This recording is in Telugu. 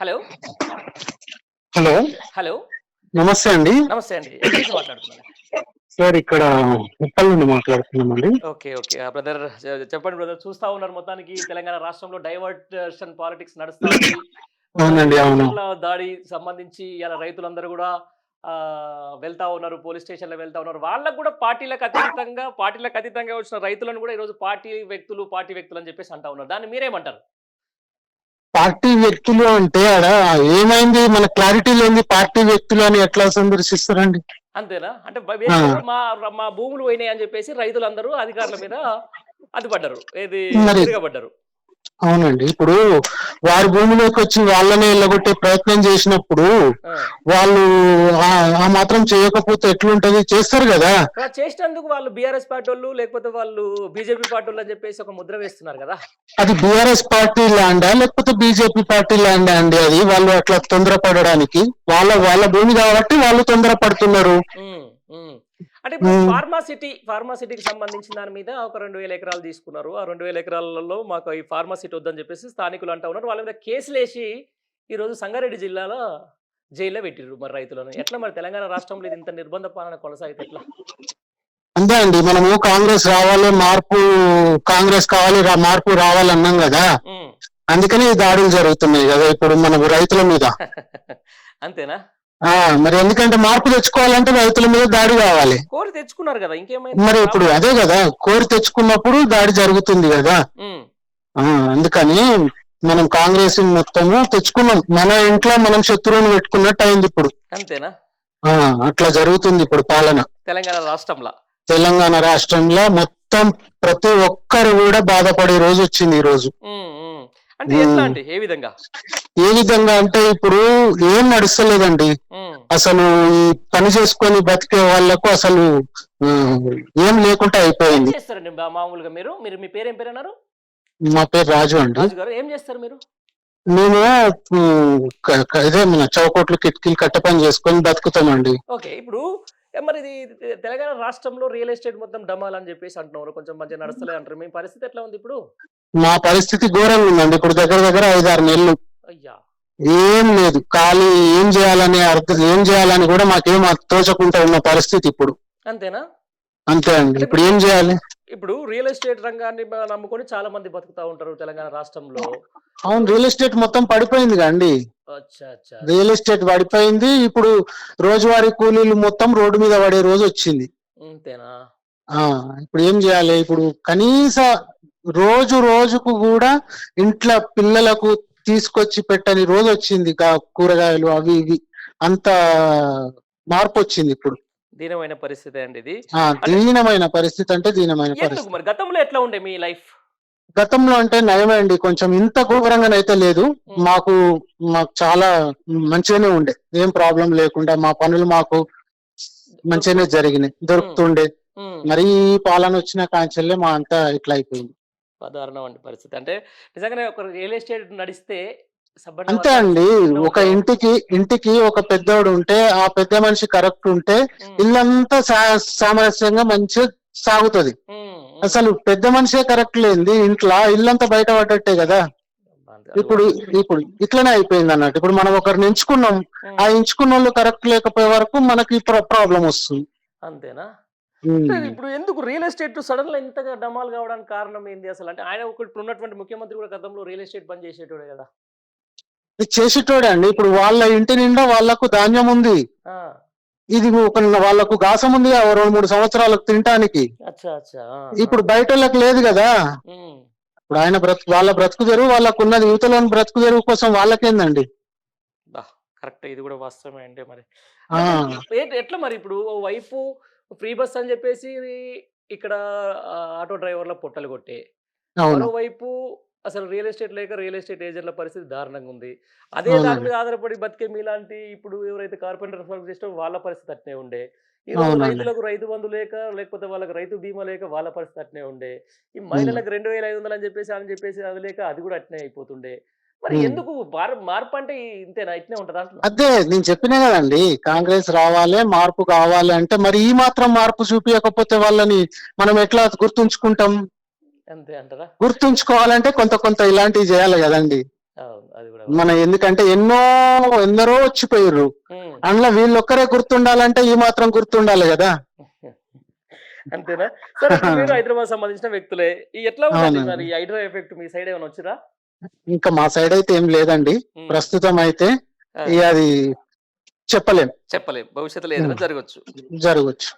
హలో? హలో? హలో? నమస్తే అండి. నమస్తే అండి. మాట్లాడుతున్నారు? సార్ ఇక్కడ ఉప్పల్ నుండి మాట్లాడుతున్నామండి. Okay okay. బ్రదర్ చెప్పండి బ్రదర్. చూస్తా ఉన్నారు మొత్తానికి తెలంగాణ రాష్ట్రంలో డైవర్షన్ పాలిటిక్స్ నడుస్తా ఉంది అవునండి, అవును. రైతుల దాడి సంబంధించి ఇలా రైతులందరూ కూడా వెళ్తా ఉన్నారు పోలీస్ స్టేషన్లో వెళ్తా ఉన్నారు. వాళ్ళకు కూడా పార్టీలకు అతీతంగా పార్టీలకు అతీతంగా వచ్చిన రైతులను కూడా ఈరోజు పార్టీ వ్యక్తులు పార్టీ వ్యక్తులు అని చెప్పేసి అంటా ఉన్నారు. దాన్ని మీరేమంటారు? పార్టీ వ్యక్తులు అంటే ఆడ ఏమైంది? మన క్లారిటీ లేని పార్టీ వ్యక్తులు అని ఎట్లా సందర్శిస్తారండి? అంతేనా? అంటే మా మా భూములు పోయినాయి అని చెప్పేసి రైతులందరూ అధికారుల మీద అదిపడ్డారు ఏది మరి- తిరగబడ్డారు అవునండి. ఇప్పుడు వారి భూమిలోకి వచ్చి వాళ్ళనే వెళ్ళగొట్టే ప్రయత్నం చేసినప్పుడు. వాళ్ళు ఆ- మాత్రం చేయకపోతే ఎట్లుంటది? చేస్తారు కదా. చేసినందుకు వాళ్ళు బీఆర్ఎస్ పార్టీ వాళ్ళు లేకపోతే వాళ్ళు బీజేపీ పార్టీ వాళ్ళు అని చెప్పేసి ఒక ముద్ర వేస్తున్నారు కదా. అది బీఆర్ఎస్ పార్టీ ల్యాండా లేకపోతే బీజేపీ పార్టీ ల్యాండా అండి అది? వాళ్ళు అట్లా తొందరపడడానికి వాళ్ళ వాళ్ళ భూమి కాబట్టి వాళ్ళు తొందరపడుతున్నారు. అంటే ఇప్పుడు. ఫార్మాసిటీ ఫార్మాసిటీకి సంబంధించిన దాని మీద ఒక రెండు వేల ఎకరాలు తీసుకున్నారు. ఆ రెండు వేల ఎకరాలలో మాకు ఈ ఫార్మాసిటీ వద్దని చెప్పేసి స్థానికులు అంటా ఉన్నారు. వాళ్ళ మీద కేసులు వేసి ఈ రోజు సంగారెడ్డి జిల్లాలో జైల్లో పెట్టిర్రు మరి రైతులను. ఎట్లా మరి తెలంగాణ రాష్ట్రంలో ఇది ఇంత నిర్బంధ పాలన కొనసాగితే ఎట్లా? అంతే అండి. మనము కాంగ్రెస్ రావాలి మార్పు కాంగ్రెస్ కావాలి మార్పు రావాలన్నాం కదా. అందుకని ఈ దాడులు జరుగుతున్నాయి కదా ఇప్పుడు మన రైతుల మీద. అంతేనా? మరి ఎందుకంటే మార్పు తెచ్చుకోవాలంటే రైతుల మీద దాడి కావాలి. కోరి తెచ్చుకున్నారు కదా ఇంకేమైంది? మరి ఇప్పుడు అదే కదా కోరి తెచ్చుకున్నప్పుడు దాడి జరుగుతుంది కదా. అందుకని మనం కాంగ్రెస్ మొత్తము తెచ్చుకున్నాం. మన ఇంట్లో మనం శత్రువుని పెట్టుకున్నట్టు అయింది ఇప్పుడు. అంతేనా? ఆ అట్లా జరుగుతుంది ఇప్పుడు పాలన. తెలంగాణ రాష్ట్రంలో? తెలంగాణ రాష్ట్రంలో మొత్తం ప్రతి ఒక్కరు కూడా బాధపడే రోజు వచ్చింది ఈ రోజు. అంటే ఎట్లా అంటే ఏ విధంగా? ఏ విధంగా అంటే ఇప్పుడు ఏం నడుస్తలేదండి. అసలు ఈ పని చేసుకొని బతికే వాళ్ళకు అసలు ఏం లేకుండా అయిపోయింది. చేస్తారండి మా- మామూలుగా మీరు? మీరు మీ పేరు ఏం పేరు అన్నారు మా పేరు రాజు అండి. రాజు గారు ఏం చేస్తారు మీరు? మేము ఉమ్, క- క- ఇదే మన చౌకోట్లు కిటికీలు కట్ట పని చేసుకొని బతుకుతామండి. ఓకే ఇప్పుడు ఏ మరి ఇది తెలంగాణ రాష్ట్రంలో రియల్ ఎస్టేట్ మొత్తం డమాల్ అని చెప్పేసి అంటున్నారు. కొంచెం మంచిగా నడుస్తలే అంటారు మీ పరిస్థితి ఎట్లా ఉంది ఇప్పుడు? మా పరిస్థితి ఘోరంగా ఉందండి. ఇప్పుడు దగ్గర దగ్గర ఐదారు నెలలు. అయ్యా. ఏం లేదు. ఖాళీ ఏం చేయాలని అర్థం ఏం చేయాలని కూడా మాకేం తోచకుండా ఉన్న పరిస్థితి ఇప్పుడు. అంతేనా? అంతే అండి. ఇప్పుడు ఏం చేయాలి? ఇప్పుడు రియల్ ఎస్టేట్ రంగాన్ని నమ్ముకొని చాలా మంది బతుకుతా ఉంటారు తెలంగాణ రాష్ట్రంలో. అవును రియల్ ఎస్టేట్ మొత్తం పడిపోయింది అచ్చా రియల్ ఎస్టేట్ పడిపోయింది. ఇప్పుడు రోజువారీ కూలీలు మొత్తం రోడ్డు మీద పడే రోజు వచ్చింది. అంతేనా ఆ ఇప్పుడు ఏం చేయాలి? ఇప్పుడు కనీస రోజు రోజుకు కూడా ఇంట్లో పిల్లలకు తీసుకొచ్చి పెట్టని రోజు వచ్చింది కూరగాయలు అవి ఇవి. అంత మార్పు వచ్చింది ఇప్పుడు. దీనమైన పరిస్థితి అండి ఇది. దీనమైన పరిస్థితి అంటే దీనమైన పరిస్థితి. మరి గతంలో ఎట్లా ఉండే మీ లైఫ్? గతంలో అంటే నయమే అండి. కొంచెం ఇంత ఘోరంగానైతే లేదు. మాకు మాకు చాలా మంచిగానే ఉండే. ఏం ప్రాబ్లం లేకుండా మా పనులు మాకు మంచిగానే జరిగినాయి దొరుకుతుండే. మరి పాలన వచ్చిన కాంచెల్లే మా అంతా ఇట్లా అయిపోయింది. అండి పరిస్థితి. అంటే నిజంగానే ఒక రియల్ ఎస్టేట్ నడిస్తే అంతే అండి. ఒక ఇంటికి ఇంటికి ఒక పెద్దోడు ఉంటే ఆ పెద్ద మనిషి కరెక్ట్ ఉంటే ఇల్లంతా సామరస్యంగా మంచిగా సాగుతది. అసలు పెద్ద మనిషే కరెక్ట్ లేనిది ఇంట్లో ఇల్లంతా బయట పడ్డట్టే కదా ఇప్పుడు ఇప్పుడు ఇట్లనే అయిపోయింది అన్నట్టు ఇప్పుడు మనం ఒకరిని ఎంచుకున్నాం. ఆ ఎంచుకున్న వాళ్ళు కరెక్ట్ లేకపోయే వరకు మనకి ప్రాబ్లం వస్తుంది అంతేనా? ఇప్పుడు ఎందుకు రియల్ ఎస్టేట్ సడన్గా ఇంతగా డమాల్ కావడానికి కారణం ఏంది అసలు? అంటే ఆయన ఒక ఇప్పుడు ఉన్నటువంటి ముఖ్యమంత్రి కూడా గతంలో రియల్ ఎస్టేట్ పని చేసేటోడే కదా. చేసేటోడే అండి. ఇప్పుడు వాళ్ళ ఇంటి నిండా వాళ్ళకు ధాన్యం ఉంది. ఇది ఒక వాళ్ళకు గాసం ఉంది ఆ రెండు మూడు సంవత్సరాలకు తినటానికి. ఇప్పుడు బయట వాళ్ళకి లేదు కదా. ఇప్పుడు ఆయన బ్రతుకు వాళ్ళ బ్రతుకు తెరువు వాళ్ళకు ఉన్నది యువతలోని బ్రతుకు తెరువు కోసం వాళ్ళకేందండి? కరెక్ట్. ఇది కూడా వాస్తవమే అంటే మరి ఎట్లా మరి ఇప్పుడు వైపు ఫ్రీ బస్ అని చెప్పేసి ఇక్కడ ఆటో డ్రైవర్ల పొట్టలు కొట్టే. మరోవైపు అసలు రియల్ ఎస్టేట్ లేక రియల్ ఎస్టేట్ ఏజెంట్ల పరిస్థితి దారుణంగా ఉంది. అదే. దాని మీద ఆధారపడి బతికే మీలాంటి ఇప్పుడు ఎవరైతే కార్పెంటర్ వర్క్ చేస్తారో వాళ్ళ పరిస్థితి అట్నే ఉండే. ఈ రోజు అవునండి. రైతులకు రైతు బంధు లేక లేకపోతే వాళ్ళకి రైతు బీమా లేక వాళ్ళ పరిస్థితి అట్నే ఉండే. ఈ మహిళలకు రెండు వేల ఐదు వందలు అని చెప్పేసి అని చెప్పేసి అది లేక అది కూడా అట్నే అయిపోతుండే. మరి ఎందుకు మార్పు అంటే ఇంతేనా? ఇట్నే ఉంటదా అదే నేను చెప్పినా కదండి కాంగ్రెస్ రావాలి మార్పు కావాలి అంటే మరి ఈ మాత్రం మార్పు చూపించకపోతే వాళ్ళని మనం ఎట్లా గుర్తుంచుకుంటాం? గుర్తుంచుకోవాలంటే కొంత కొంత ఇలాంటివి చేయాలి కదండి. మన ఎందుకంటే ఎన్నో ఎందరో వచ్చిపోయారు అందులో వీళ్ళు ఒక్కరే గుర్తుండాలంటే ఈ మాత్రం గుర్తుండాలి కదా. అంతేనా? హైదరాబాద్ సంబంధించిన వ్యక్తులే ఎట్లా మరి హైడ్రో ఎఫెక్ట్ మీ సైడ్ ఏమైనా వచ్చిరా ఇంకా మా సైడ్ అయితే ఏం లేదండి. ప్రస్తుతం అయితే అది చెప్పలేం. చెప్పలేం. భవిష్యత్తులో ఏదైనా జరగచ్చు. జరగచ్చు.